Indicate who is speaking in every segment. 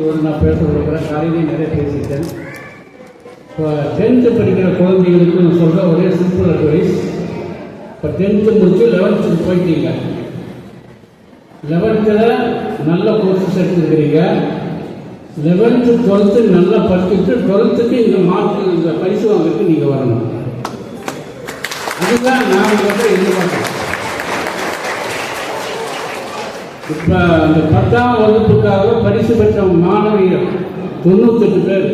Speaker 1: இவர் நான் பேச கொடுக்குறேன் காலையிலேயே நிறைய பேசிட்டேன் இப்போ டென்த்து படிக்கிற குழந்தைங்களுக்கு நான் சொல்கிற ஒரே சிம்பிள் அட்வைஸ் இப்போ டென்த்து முடிச்சு லெவன்த்துக்கு போயிட்டீங்க. லெவன்த்தில் நல்ல கோர்ஸஸ் எடுத்துருக்கிறீங்க. லெவன்த்து டுவெல்த்து நல்லா படிச்சுட்டு டுவெல்த்துக்கு இந்த மார்க் இந்த பரிசு வாங்குறதுக்கு நீங்கள் வரணும். அதுதான் நான் வந்து எதிர்பார்க்குறேன். இப்போ அந்த பத்தாம் வகுப்புக்காக பரிசு பெற்ற மாணவியர் தொண்ணூத்தெட்டு பேர்.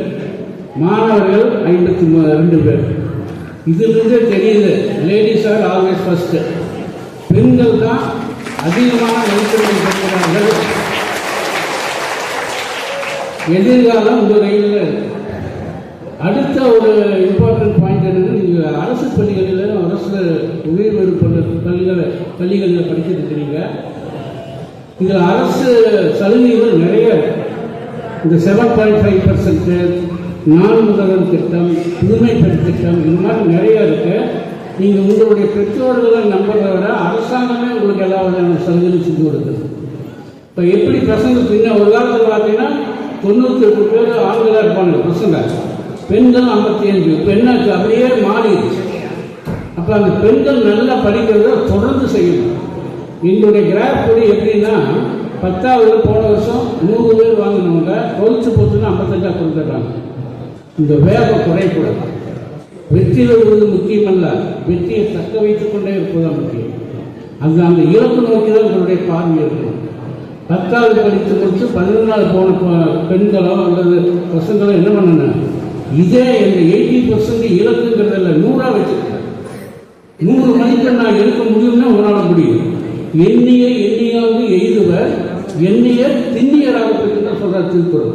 Speaker 1: மாணவர்கள் ஐம்பத்தி ரெண்டு பேர். இதிலிருந்தே தெரியுது. லேடிஸ் ஆர் ஆல்வேஸ் ஃபர்ஸ்ட் பெண்கள் தான் அதிகமான மதிப்பெண்கள் பெறுகிறார்கள் எதிர்காலம் உங்கள் கையில் அடுத்த ஒரு இம்பார்ட்டன்ட் பாயிண்ட் என்னன்னா நீங்கள் அரசு பள்ளிகளில் அரசு உயர்வு பள்ளிகள் பள்ளிகளில் படிச்சிருக்கிறீங்க. இதில் அரசு சலுகைகள் நிறைய இந்த செவன் பாயிண்ட் ஃபைவ் பர்சன்ட்டு நான் முதல்வர் திட்டம் புதுமை பெண் திட்டம் இந்த மாதிரி நிறைய இருக்கு. நீங்கள் உங்களுடைய பெற்றோர்களை நம்புறதை விட அரசாங்கமே உங்களுக்கு எல்லா வகையான சலுகைகளும் செஞ்சு கொடுக்குது. இப்போ எப்படி பசங்க பின்ன ஒரு காலத்தில் பார்த்தீங்கன்னா தொண்ணூற்றி எட்டு பேர் ஆண்களாக இருப்பாங்க பசங்க. பெண்கள் ஐம்பத்தி அஞ்சு பெண்ணுக்கு அப்படியே மாறிடுச்சு. அப்போ அந்த பெண்கள் நல்லா படிக்கிறத தொடர்ந்து செய்யணும். எங்களுடைய கிராஃப் படி எப்படின்னா பத்தாவது போன வருஷம் நூறு பேர் வாங்கினவங்க டுவெல்த்து போச்சுன்னா ஐம்பத்தஞ்சா கொடுத்துட்றாங்க. இந்த வேகம் குறைக்கூடாது வெற்றியில் வருவது முக்கியமல்ல. வெற்றியை தக்க வைத்துக் கொண்டே இருப்பதுதான் முக்கியம். அந்த அந்த இலக்கு நோக்கி தான் உங்களுடைய பார்வை இருக்கும். பத்தாவது படித்து முடிச்சு பதினொன்றாவது போன பெண்களோ அல்லது பசங்களோ என்ன பண்ணணும் இதே இந்த எயிட்டி பர்சன்ட் இலக்குங்கிறதில்ல நூறாக வச்சுக்கணும் நூறு மதிப்பெண் நான் எடுக்க முடியும்னா உங்களால் முடியும். எண்ணிய எண்ணியாவது எய்துவர் எண்ணிய திண்ணியராக தான் திருக்குறள்.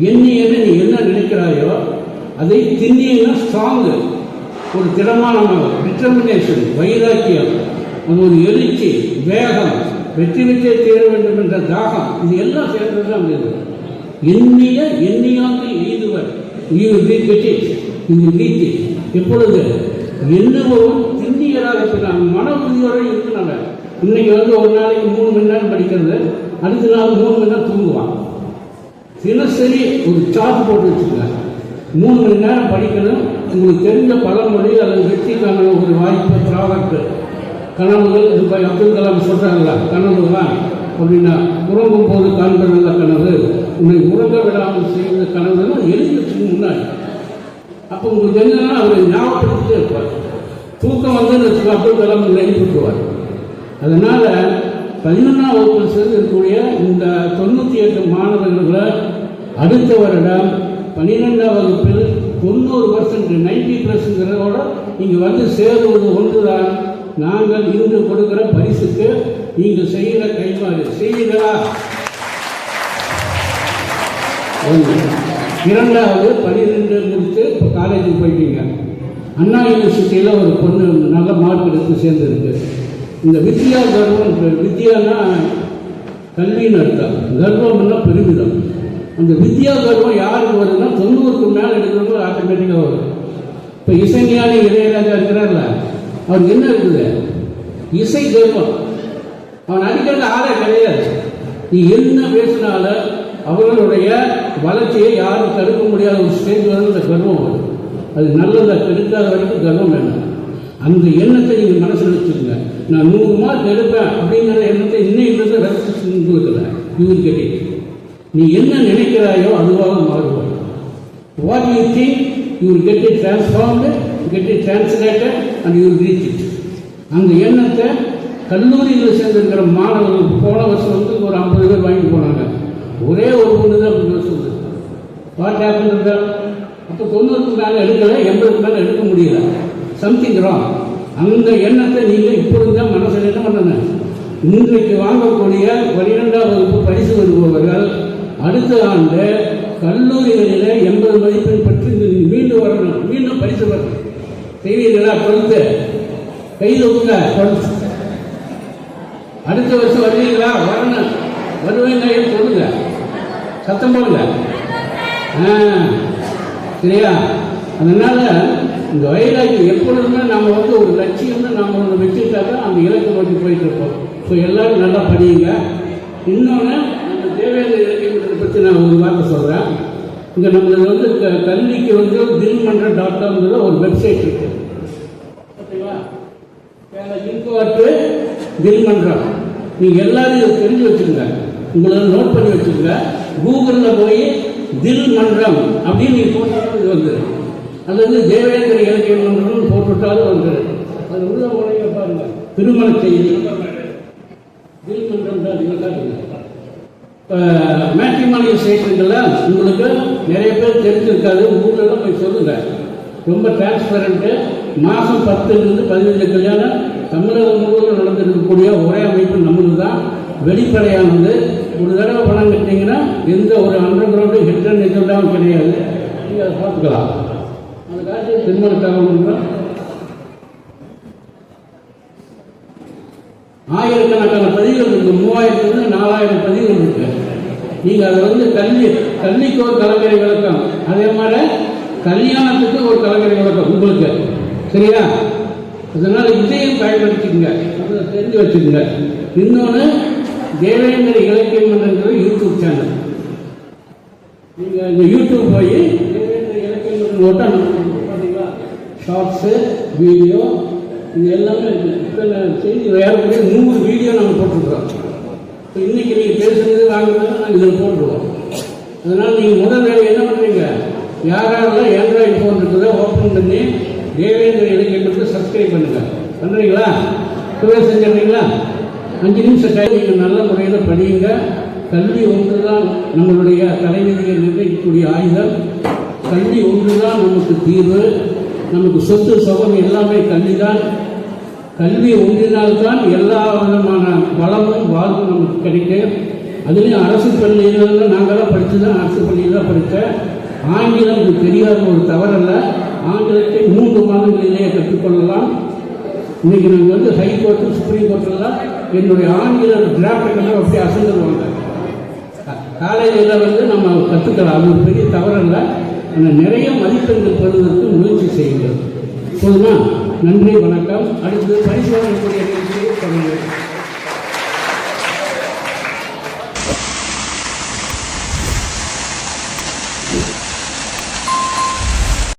Speaker 1: எண்ணியன்னு நீ என்ன நினைக்கிறாயோ அதை திண்ணியன்னா ஸ்ட்ராங்கு ஒரு திடமான டிட்டர்மினேஷன் வைராக்கியம் ஒரு எழுச்சி வேகம் வெற்றி வெற்றியை தேர வேண்டும் என்ற தாகம் இது எல்லாம் சேர்ந்தது தான் எண்ணிய எண்ணியாக எய்துவர் நீ will get it எப்பொழுது? எண்ணுபவன் திண்ணியராக இருக்கிறான் மன உறுதியோடு இருக்கிறாங்க இன்னைக்கு வந்து ஒரு நாளைக்கு மூணு மணி நேரம் படிக்கிறது அடுத்த நாள் மூணு மணி நேரம் தூங்குவான். தினசரி ஒரு சார்ட் போட்டு வச்சுக்கோங்க. மூணு மணி நேரம் படிக்கணும். உங்களுக்கு தெரிஞ்ச பழமொழி அல்லது வெற்றிக்கான ஒரு வாய்ப்பு ப்ராடக்ட் கனவுகள் இப்போ அப்துல் கலாம் சொல்கிறாங்களா கனவுலாம் அப்படின்னா உறங்கும் போது காண்பதல்ல கனவு. உன்னை உறங்க விடாமல் செய்கிற கனவுலாம் எழுதி முன்னாடி. அப்போ உங்களுக்கு என்னன்னா அவரை ஞாபகப்படுத்திட்டே இருப்பார். தூக்கம் வந்து அப்துல் கலாம் உங்களை அதனால் பதினொன்றாம் வகுப்பில் சேர்ந்திருக்கக்கூடிய இந்த தொண்ணூற்றி எட்டு மாணவர்களை அடுத்த வருடம் பன்னிரெண்டாம் வகுப்பில் தொண்ணூறு பர்சன்ட் நைன்டி ப்ளஸ்ங்கிறதோட இங்கே வந்து சேருவது ஒன்றுதான். நாங்கள் இன்று கொடுக்கிற பரிசுக்கு நீங்கள் செய்கிற கைமாறு செய்யுங்களா? இரண்டாவது பன்னிரெண்டு முடித்து இப்போ காலேஜுக்கு போயிட்டீங்க. அண்ணா யூனிவர்சிட்டியில் ஒரு பொண்ணு நல்ல மார்க் எடுத்து சேர்ந்துருக்கு. இந்த வித்யா கர்வம் வித்யானா கல்வின்னு அர்த்தம். கர்வம்னா பெருமிதம். அந்த வித்யா கர்வம் யாருக்கு வருதுன்னா தொண்ணூறுக்கு மேலே எடுக்கிறவங்க ஆட்டோமேட்டிக்காக வரும். இப்போ இசைஞானி இளையராஜா இருக்கிறார்ல அவருக்கு என்ன இருக்குது? இசை கர்வம். அவன் அடிக்கிறது ஆளே கிடையாது. நீ என்ன பேசினாலும் அவர்களுடைய வளர்ச்சியை யாரும் தடுக்க முடியாத ஒரு ஸ்டேஜ் வந்து அந்த கர்வம். வரும் அது நல்லதை கெடுக்காத வரைக்கும் கர்வம் வேண்டாம். அந்த எண்ணத்தை நீங்கள் மனசில் வச்சுருங்க நான் நூறு மார்க் எடுப்பேன் அப்படிங்கிற எண்ணத்தை இன்னும் ரெஸ்ட்ரிக்ஷன் கொடுக்கல யூ நீ என்ன நினைக்கிறாயோ அதுவாக மாறுவாய் what you think you get it transformed get it translated and you reach it அந்த எண்ணத்தை கல்லூரியில் சேர்ந்திருக்கிற மாணவர்கள் போன வருஷம் வந்து ஒரு ஐம்பது பேர் வாங்கிட்டு போனாங்க. ஒரே ஒரு பொண்ணு தான் அப்படி சொல்லுது வாட் ஹேப்பன் அப்போ தொண்ணூறுக்கு மேலே எடுக்கலை எண்பதுக்கு மேலே எடுக்க முடியல. சம்திங் ராங் அந்த எண்ணத்தை நீங்கள் இப்பொழுது தான் மனசில் என்ன பண்ணணும் இன்றைக்கு வாங்கக்கூடிய பன்னிரெண்டாம் வகுப்பு பரிசு வருபவர்கள் அடுத்த ஆண்டு கல்லூரிகளில் எண்பது மதிப்பெண் பெற்று மீண்டும் வரணும். மீண்டும் பரிசு வரணும். செய்வீர்களா? டுவெல்த்து கையில் உங்க டுவெல்த் அடுத்த வருஷம் வருவீங்களா வரணும். வருவீங்க சொல்லுங்க சத்தம் போடுங்க. ஆ. சரியா? அதனால இந்த வைராக்கியம் எப்பொழுதுமே நம்ம வந்து ஒரு லட்சியம்னு நம்ம ஒன்று வச்சுக்கிட்டாக்க அந்த இலக்கை நோக்கி போயிட்டு இருப்போம். ஸோ எல்லாரும் நல்லா படியுங்க. இன்னொன்று அந்த தேவேந்திர இலக்கியத்தை பற்றி நான் ஒரு வார்த்தை சொல்கிறேன் இங்கே நம்ம வந்து க- கல்விக்கு வந்து தில் டாட் காம்ங்கிற ஒரு வெப்சைட் இருக்கு. ஓகேவா இன்கோட்டு தில் மன்றம் நீங்கள் எல்லாரும் இதை தெரிஞ்சு வச்சுருங்க உங்களை நோட் பண்ணி வச்சுருங்க கூகுளில் போய் தில் மன்றம் அப்படின்னு நீங்கள் போட்டாலும் இது வந்துடும். அல்லது தேவேந்திர இலக்கிய மன்றம்னு போட்டுவிட்டாலும் வந்துடும் அது உள்ள உடைய பாருங்க. திருமண செய்தி. தில் மன்றம் தான் இல்லை மேட்ரிமானிய மேட்ரிமானியல் உங்களுக்கு நிறைய பேர் தெரிஞ்சிருக்காது. ஊர்லலாம் போய் சொல்லுங்க. ரொம்ப டிரான்ஸ்பரண்ட்டு மாதம் பத்துலேருந்து பதினஞ்சு கல்யாணம். தமிழகம் முழுவதும் நடந்திருக்கக்கூடிய ஒரே அமைப்பு நம்மளுக்கு தான் வெளிப்படையானது. ஒரு தடவை பணம் கட்டிங்கன்னா எந்த ஒரு அண்டர் கிரவுண்டு ஹிட்டன் இதெல்லாம் கிடையாது. நீங்கள் அதை பார்த்துக்கலாம். அதுக்காக திருமணக்காக மன்றம் ஆயிரக்கணக்கான பதிவுகள் இருக்கு. மூவாயிரத்துலேருந்து நாலாயிரம் பதிவுகள் இருக்கு. நீங்க அதை வந்து கல்வி கல்விக்கு ஒரு கலைஞரை விளக்கம் அதே மாதிரி கல்யாணத்துக்கு ஒரு கலைஞரை விளக்கம் உங்களுக்கு. சரியா? அதனால இதையும் பயன்படுத்திக்கங்க. அதை தெரிஞ்சு வச்சுக்கோங்க. இன்னொன்று தேவேந்திர இலக்கியம் மன்றங்கிற யூடியூப் சேனல் நீங்க இந்த யூடியூப் போய் தேவேந்திர இலக்கியம் மன்றம் போட்டால் ஷார்ட்ஸு வீடியோ இது எல்லாமே இப்போ செய்தி வேறு நூறு வீடியோ நாங்கள் போட்டுருக்குறோம். இப்போ இன்றைக்கி நீங்கள் பேசுகிறது வாங்குறது நாங்கள் இதில் போட்டுருவோம். அதனால் நீங்கள் முதல் வேலை என்ன பண்ணுறீங்க யாரெல்லாம் ஆண்ட்ராய்டு ஃபோன் இருக்குதோ ஓப்பன் பண்ணி தேவேந்திர இலக்கியத்துக்கு சப்ஸ்கிரைப் பண்ணுங்கள் பண்ணுறீங்களா இப்போவே செஞ்சிடுறீங்களா? அஞ்சு நிமிஷம் டைம் நீங்கள் நல்ல முறையில் படியுங்க. கல்வி ஒன்று தான் நம்மளுடைய தலைவிதியை நிர்ணயிக்கக்கூடிய ஆயுதம். கல்வி ஒன்று தான் நமக்கு தீர்வு. நமக்கு சொத்து சுகம் எல்லாமே கல்வி தான் கல்வி ஒன்றினால்தான் எல்லா விதமான வளமும் வாழ்வும் நமக்கு கிடைக்கும். அதுலேயும் அரசு பள்ளிகளில் நாங்களாம் படித்து தான் அரசு பள்ளியில் தான் படித்தேன். ஆங்கிலம் இது தெரியாத ஒரு தவறல்ல. ஆங்கிலத்தை மூன்று மாதங்களிலேயே கற்றுக்கொள்ளலாம். இன்னைக்கு நாங்கள் வந்து ஹைகோர்ட்டு சுப்ரீம் கோர்ட்டெல்லாம் என்னுடைய ஆங்கில டிராஃப்டுகளை அப்படியே அசந்துருவாங்க. காலையில் வந்து நம்ம கற்றுக்கலாம் அது ஒரு பெரிய தவறல்ல. ஆனால் நிறைய மதிப்பெண்கள் பெறுவதற்கு முயற்சி செய்யுங்கள். போதுமா? நன்றி வணக்கம். அடுத்து பரிசோதனைக்குரிய நிகழ்ச்சியை தொடங்குகிறேன்